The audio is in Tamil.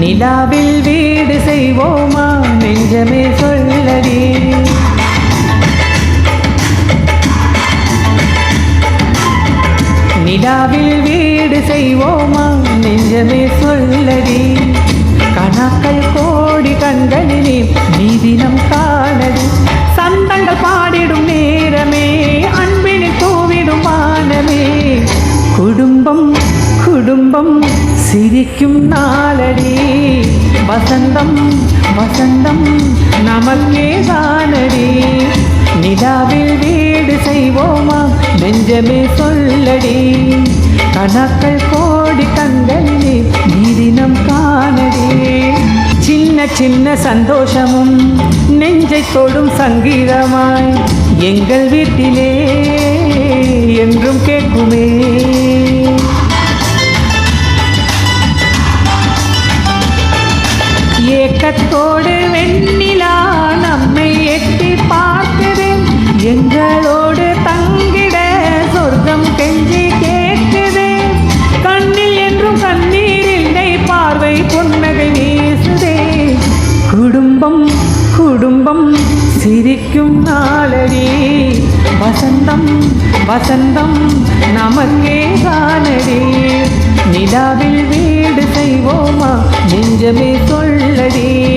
நிலாவில் வீடு செய்வோமா? நெஞ்சமே சொல்லடி. நிலாவில் வீடு செய்வோமா? நெஞ்சமே சொல்லடி. கணாக்கள் கோடி கண்களிலே நீதினம் காணடி. சந்தங்கள் பாடிடும் நேரமே அன்பினில் தூவிடும் வானமே. குடும்பம் குடும்பம் சிரிக்கும் நாளடி. வசந்தம் வசந்தம் நமக்கே தானடி. நிலாவில் வீடு செய்வோமா? நெஞ்சமே சொல்லடி. கணக்கள் கோடி கண்களிலே நீதினம் காணடி. சின்ன சின்ன சந்தோஷமும் நெஞ்சை தொடும் சங்கீதமாய் எங்கள் வீட்டிலே என்றும் கேட்குமே. ஏக்கத்தோடு வெண்ணிலா நம்மை எட்டி பார்க்குது. எங்களோடு தங்கிட சொர்க்கம் கெஞ்சி கேட்குது. கண்ணில் என்றும் கண்ணீர் இல்லை பார்வை புன்னகை வீசுதே. குடும்பம் குடும்பம் சிரிக்கும் நாளடி. வசந்தம் வசந்தம் நமக்கே காணடி. நிலாவில் வீடு செய்வோமா? நெஞ்சமே சொல்லடி.